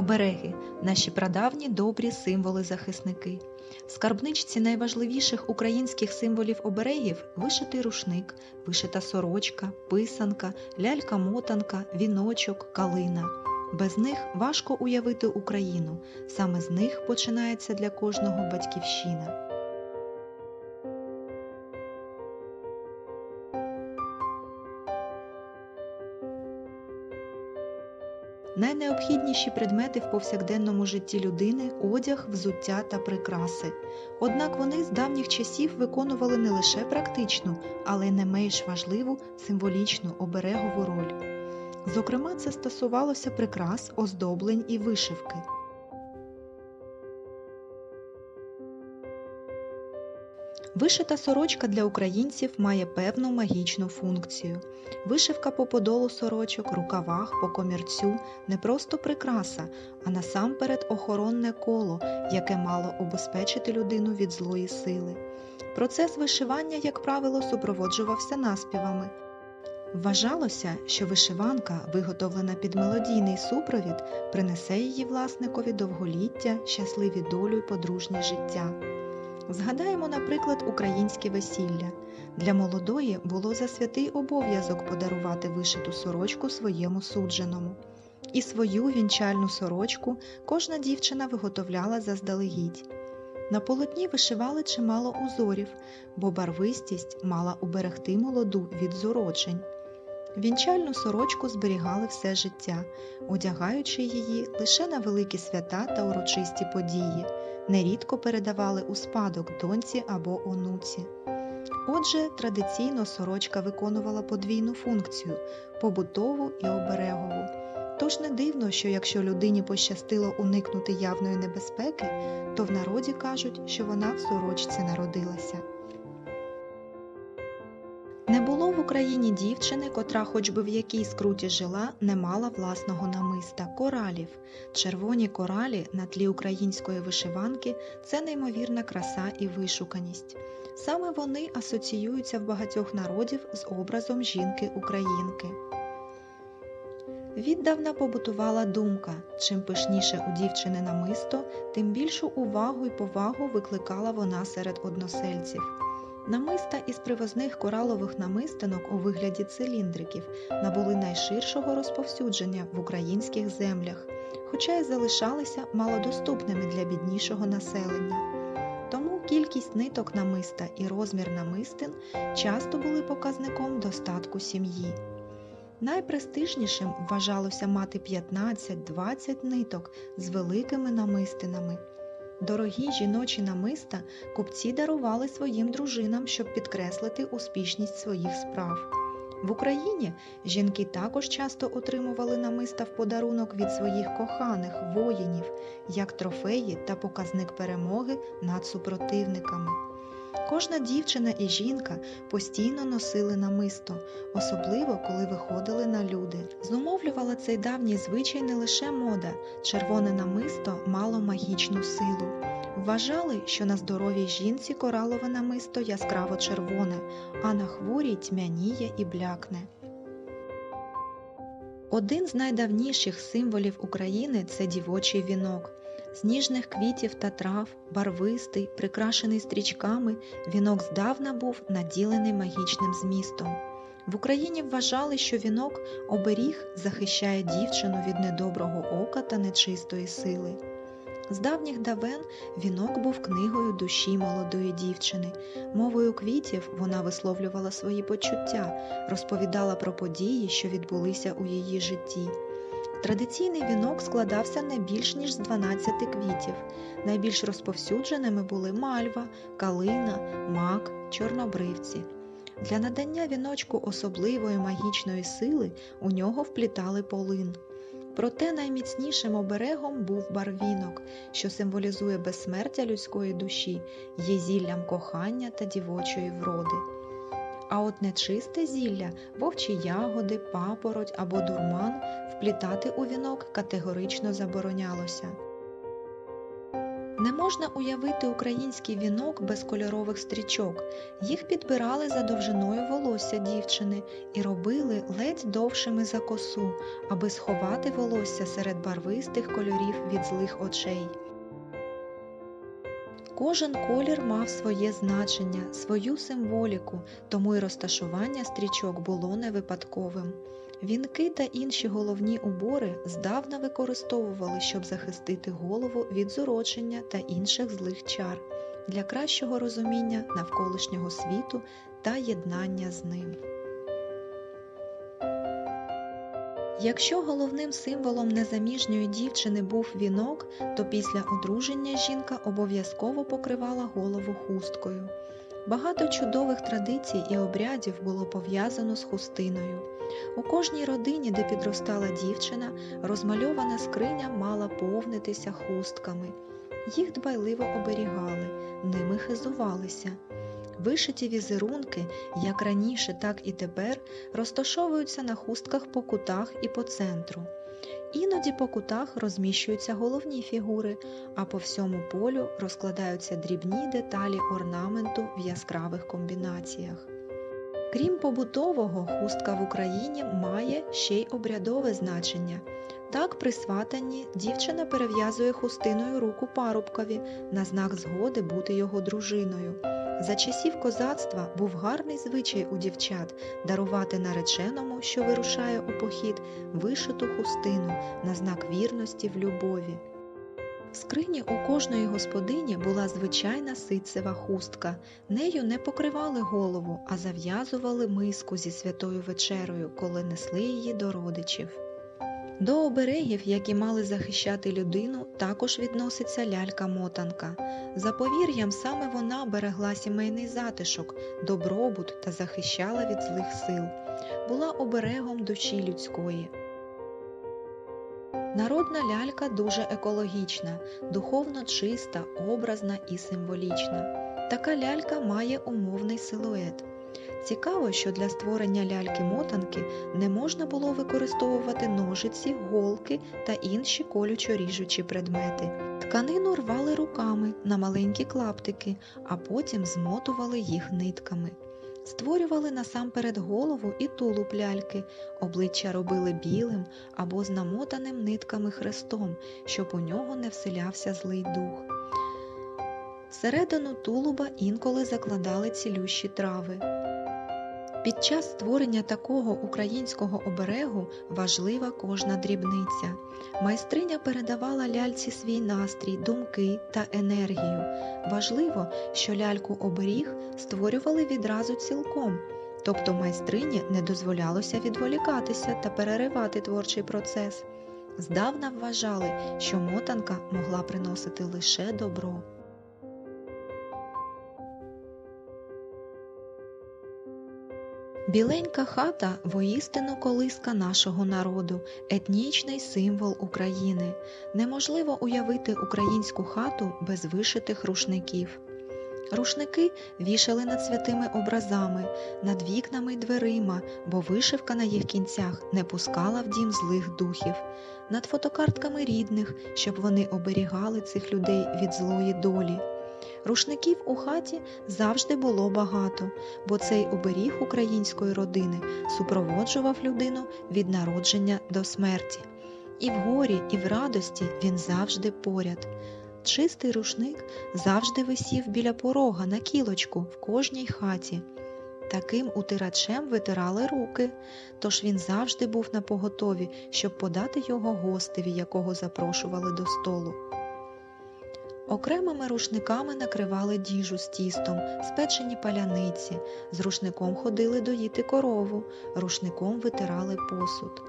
Обереги наші прадавні добрі символи-захисники. В скарбничці найважливіших українських символів оберегів вишитий рушник, вишита сорочка, писанка, лялька-мотанка, віночок, калина. Без них важко уявити Україну. Саме з них починається для кожного батьківщина. Найнеобхідніші предмети в повсякденному житті людини одяг, взуття та прикраси. Однак вони з давніх часів виконували не лише практичну, але й не менш важливу символічну оберегову роль. Зокрема, це стосувалося прикрас, оздоблень і вишивки. Вишита сорочка для українців має певну магічну функцію. Вишивка по подолу сорочок, рукавах, по комірцю не просто прикраса, а насамперед охоронне коло, яке мало обезпечити людину від злої сили. Процес вишивання, як правило, супроводжувався наспівами. Вважалося, що вишиванка, виготовлена під мелодійний супровід, принесе її власникові довголіття, щасливі долю й подружнє життя. Згадаємо, наприклад, українське весілля. Для молодої було за святий обов'язок подарувати вишиту сорочку своєму судженому. І свою вінчальну сорочку кожна дівчина виготовляла заздалегідь. На полотні вишивали чимало узорів, бо барвистість мала уберегти молоду від зурочень. Вінчальну сорочку зберігали все життя, одягаючи її лише на великі свята та урочисті події, нерідко передавали у спадок доньці або онуці. Отже, традиційно сорочка виконувала подвійну функцію побутову і оберегову. Тож не дивно, що якщо людині пощастило уникнути явної небезпеки, то в народі кажуть, що вона в сорочці народилася. Не було в Україні дівчини, котра, хоч би в якій скруті жила, не мала власного намиста коралів. Червоні коралі на тлі української вишиванки це неймовірна краса і вишуканість. Саме вони асоціюються в багатьох народів з образом жінки-українки. Віддавна побутувала думка чим пишніше у дівчини намисто, тим більшу увагу і повагу викликала вона серед односельців. Намиста із привозних коралових намистинок у вигляді циліндриків набули найширшого розповсюдження в українських землях, хоча й залишалися малодоступними для біднішого населення. Тому кількість ниток намиста і розмір намистин часто були показником достатку сім'ї. Найпрестижнішим вважалося мати 15-20 ниток з великими намистинами. Дорогі жіночі намиста купці дарували своїм дружинам, щоб підкреслити успішність своїх справ. В Україні жінки також часто отримували намиста в подарунок від своїх коханих воїнів, як трофеї та показник перемоги над супротивниками. Кожна дівчина і жінка постійно носили намисто, особливо коли виходили на люди. Зумовлювала цей давній звичай не лише мода, червоне намисто мало магічну силу. Вважали, що на здоровій жінці коралове намисто яскраво червоне, а на хворій тьмяніє і блякне. Один з найдавніших символів України це дівочий вінок. З ніжних квітів та трав, барвистий, прикрашений стрічками, вінок здавна був наділений магічним змістом. В Україні вважали, що вінок оберіг захищає дівчину від недоброго ока та нечистої сили. З давніх давен вінок був книгою душі молодої дівчини. Мовою квітів вона висловлювала свої почуття, розповідала про події, що відбулися у її житті. Традиційний вінок складався не більш ніж з 12 квітів. Найбільш розповсюдженими були мальва, калина, мак, чорнобривці. Для надання віночку особливої магічної сили у нього вплітали полин. Проте найміцнішим оберегом був барвінок, що символізує безсмертя людської душі, є зіллям кохання та дівочої вроди. А от нечисте зілля, вовчі ягоди, папороть або дурман вплітати у вінок категорично заборонялося. Не можна уявити український вінок без кольорових стрічок. Їх підбирали за довжиною волосся дівчини і робили ледь довшими за косу, аби сховати волосся серед барвистих кольорів від злих очей. Кожен колір мав своє значення, свою символіку, тому й розташування стрічок було не випадковим. Вінки та інші головні убори здавна використовували, щоб захистити голову від зурочення та інших злих чар для кращого розуміння навколишнього світу та єднання з ним. Якщо головним символом незаміжньої дівчини був вінок, то після одруження жінка обов'язково покривала голову хусткою. Багато чудових традицій і обрядів було пов'язано з хустиною. У кожній родині, де підростала дівчина, розмальована скриня мала повнитися хустками. Їх дбайливо оберігали, ними хизувалися. Вишиті візерунки, як раніше, так і тепер, розташовуються на хустках по кутах і по центру. Іноді по кутах розміщуються головні фігури, а по всьому полю розкладаються дрібні деталі орнаменту в яскравих комбінаціях. Крім побутового, хустка в Україні має ще й обрядове значення. Так, при сватанні дівчина перев'язує хустиною руку парубкові на знак згоди бути його дружиною. За часів козацтва був гарний звичай у дівчат дарувати нареченому, що вирушає у похід, вишиту хустину на знак вірності в любові. В скрині у кожної господині була звичайна ситцева хустка. Нею не покривали голову, а зав'язували миску зі святою вечерою, коли несли її до родичів. До оберегів, які мали захищати людину, також відноситься лялька-мотанка. За повір'ям, саме вона берегла сімейний затишок, добробут та захищала від злих сил, була оберегом душі людської. Народна лялька дуже екологічна, духовно чиста, образна і символічна. Така лялька має умовний силует. Цікаво, що для створення ляльки-мотанки не можна було використовувати ножиці, голки та інші колючо-ріжучі предмети. Тканину рвали руками на маленькі клаптики, а потім змотували їх нитками. Створювали насамперед голову і тулуб ляльки, обличчя робили білим або з намотаним нитками хрестом, щоб у нього не вселявся злий дух. Всередину тулуба інколи закладали цілющі трави. Під час створення такого українського оберегу важлива кожна дрібниця. Майстриня передавала ляльці свій настрій, думки та енергію. Важливо, що ляльку оберіг створювали відразу цілком, тобто майстрині не дозволялося відволікатися та переривати творчий процес. Здавна вважали, що мотанка могла приносити лише добро. Біленька хата воістину колиска нашого народу, етнічний символ України. Неможливо уявити українську хату без вишитих рушників. Рушники вішали над святими образами, над вікнами й дверима, бо вишивка на їх кінцях не пускала в дім злих духів, над фотокартками рідних, щоб вони оберігали цих людей від злої долі. Рушників у хаті завжди було багато, бо цей оберіг української родини супроводжував людину від народження до смерті. І в горі, і в радості він завжди поряд. Чистий рушник завжди висів біля порога на кілочку в кожній хаті. Таким утирачем витирали руки, тож він завжди був на поготові, щоб подати його гостеві, якого запрошували до столу. Окремими рушниками накривали діжу з тістом, спечені паляниці, з рушником ходили доїти корову, рушником витирали посуд.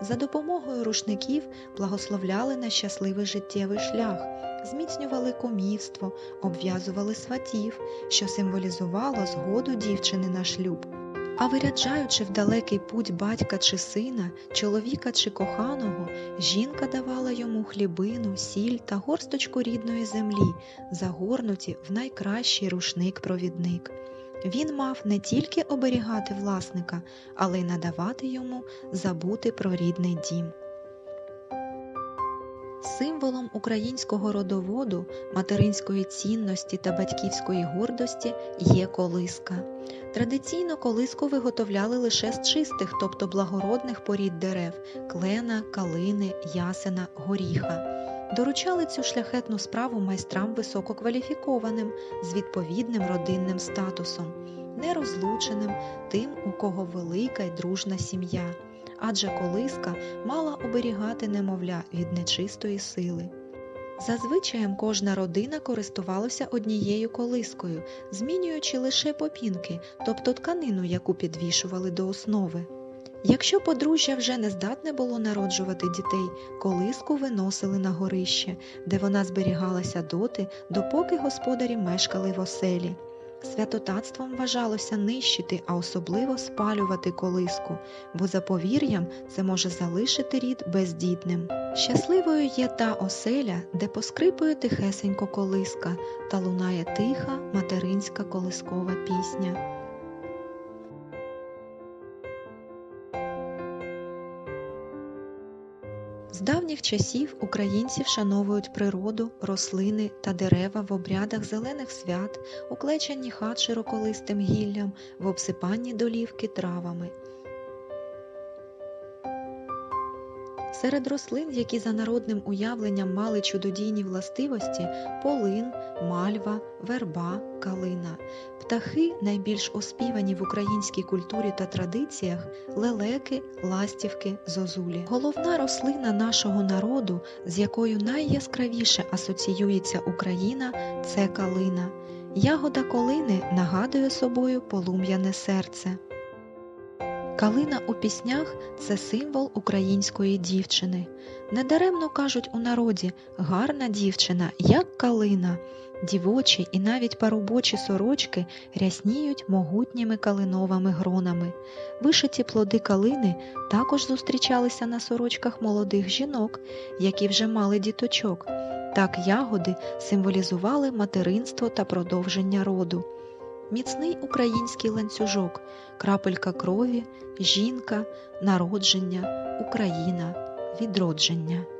За допомогою рушників благословляли на щасливий життєвий шлях, зміцнювали комівство, обв'язували сватів, що символізувало згоду дівчини на шлюб. А виряджаючи в далекий путь батька чи сина, чоловіка чи коханого, жінка давала йому хлібину, сіль та горсточку рідної землі, загорнуті в найкращий рушник-провідник. Він мав не тільки оберігати власника, але й надавати йому забути про рідний дім. Символом українського родоводу, материнської цінності та батьківської гордості є колиска. Традиційно колиску виготовляли лише з чистих, тобто благородних порід дерев клена, калини, ясена, горіха. Доручали цю шляхетну справу майстрам висококваліфікованим з відповідним родинним статусом, нерозлученим тим, у кого велика й дружна сім'я адже колиска мала оберігати немовля від нечистої сили. Зазвичаєм кожна родина користувалася однією колискою, змінюючи лише попінки, тобто тканину, яку підвішували до основи. Якщо подружжя вже не здатне було народжувати дітей, колиску виносили на горище, де вона зберігалася доти, допоки господарі мешкали в оселі. Святотатством вважалося нищити, а особливо спалювати колиску, бо за повір'ям це може залишити рід бездітним. Щасливою є та оселя, де поскрипує тихесенько колиска та лунає тиха материнська колискова пісня. З давніх часів українці вшановують природу, рослини та дерева в обрядах зелених свят, уклеченні хат широколистим гіллям, в обсипанні долівки травами. Серед рослин, які за народним уявленням мали чудодійні властивості полин, мальва, верба, калина. Птахи, найбільш оспівані в українській культурі та традиціях лелеки, ластівки, зозулі. Головна рослина нашого народу, з якою найяскравіше асоціюється Україна, це калина. Ягода колини нагадує собою полум'яне серце. Калина у піснях це символ української дівчини. Недаремно кажуть у народі гарна дівчина, як калина. Дівочі і навіть парубочі сорочки рясніють могутніми калиновими гронами. Вишиті плоди калини також зустрічалися на сорочках молодих жінок, які вже мали діточок. Так ягоди символізували материнство та продовження роду міцний український ланцюжок, крапелька крові, жінка, народження, Україна, відродження.